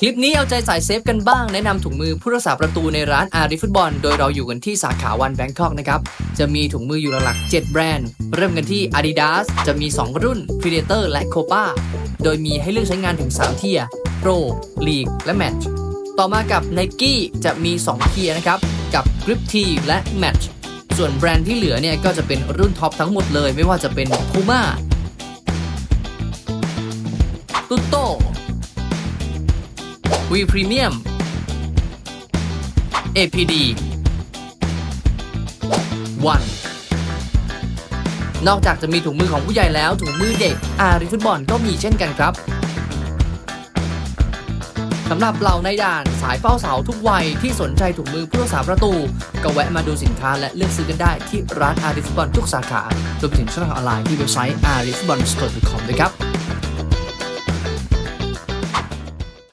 คลิปนี้เอาใจสายเซฟกันบ้างแนะนำถุงมือผู้รักษาประตูในร้านอารีฟุตบอล โดยเราอยู่กันที่สาขาวันแบงคอกนะครับ จะมีถุงมืออยู่หลักๆ7แบรนด์ เริ่มกันที่ Adidas จะมี 2 รุ่น Predator และ Copa โดยมีให้เลือกใช้งานถึง 3 เทียร์ Pro League และ Match ต่อมากับ Nike จะมี 2 เทียร์นะครับ กับ Grip T และ Match ส่วนแบรนด์ที่เหลือเนี่ยก็จะเป็นรุ่นท็อปทั้งหมดเลย ไม่ว่าจะเป็น Puma t u t o V Premium APD One นอกจากจะมีถุงมือของผู้ใหญ่แล้วถุงมือเด็ก อารีฟุตบอลก็มีเช่นกันครับสำหรับเหล่าในด่านสายเฝ้าเสาทุกวัยที่สนใจถุงมือผู้รักษาประตู ก็แวะมาดูสินค้าและเลือกซื้อกันได้ที่ร้านอารีฟุตบอลทุกสาขารวมถึงช่องทางออนไลน์ที่เว็บไซต์ a r i f u t b o l s t o r e c o m ด้วยครับ